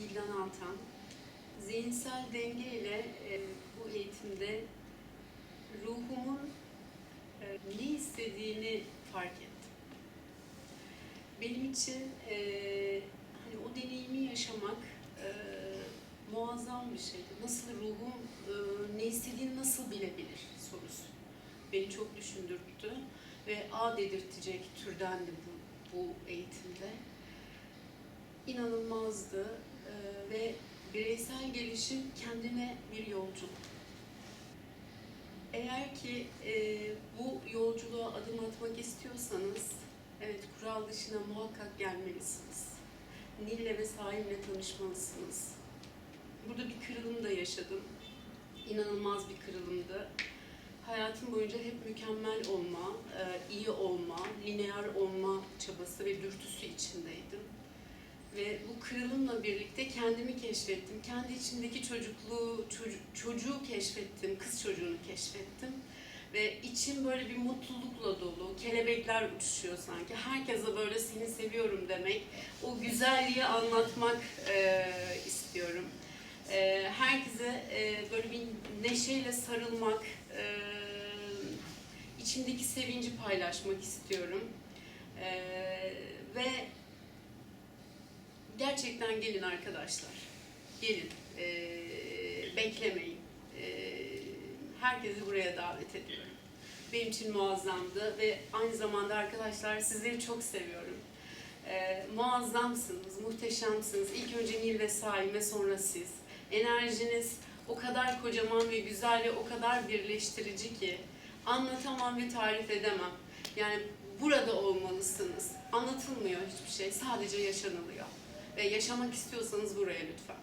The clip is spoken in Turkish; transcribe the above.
Vildan Altan. Zihinsel denge ile e, bu eğitimde ruhumun e, ne istediğini fark ettim. Benim için e, hani o deneyimi yaşamak e, muazzam bir şeydi. Nasıl ruhum e, ne istediğini nasıl bilebilir sorusu beni çok düşündürttü ve A dedirtecek türdendi bu, bu eğitimde. İnanılmazdı ve bireysel gelişim kendine bir yolculuk. Eğer ki e, bu yolculuğa adım atmak istiyorsanız, evet kural dışına muhakkak gelmelisiniz. Nil'le ve Saim'le tanışmalısınız. Burada bir kırılım da yaşadım. İnanılmaz bir kırılımdı. Hayatım boyunca hep mükemmel olma, e, iyi olma, lineer olma çabası ve dürtüsü içindeydim. Ve bu kırılımla birlikte kendimi keşfettim. Kendi içimdeki çocukluğu, çocu- çocuğu keşfettim, kız çocuğunu keşfettim. Ve içim böyle bir mutlulukla dolu, kelebekler uçuşuyor sanki. Herkese böyle seni seviyorum demek, o güzelliği anlatmak e, istiyorum. E, herkese e, böyle bir neşeyle sarılmak, e, içimdeki sevinci paylaşmak istiyorum. E, ve gerçekten gelin arkadaşlar. Gelin. E, beklemeyin. E, herkesi buraya davet ediyorum. Benim için muazzamdı ve aynı zamanda arkadaşlar sizleri çok seviyorum. E, muazzamsınız, muhteşemsiniz. İlk önce Nil ve Saime sonra siz. Enerjiniz o kadar kocaman ve güzel ve o kadar birleştirici ki anlatamam ve tarif edemem. Yani burada olmalısınız. Anlatılmıyor hiçbir şey, sadece yaşanılıyor. Yaşamak istiyorsanız buraya lütfen.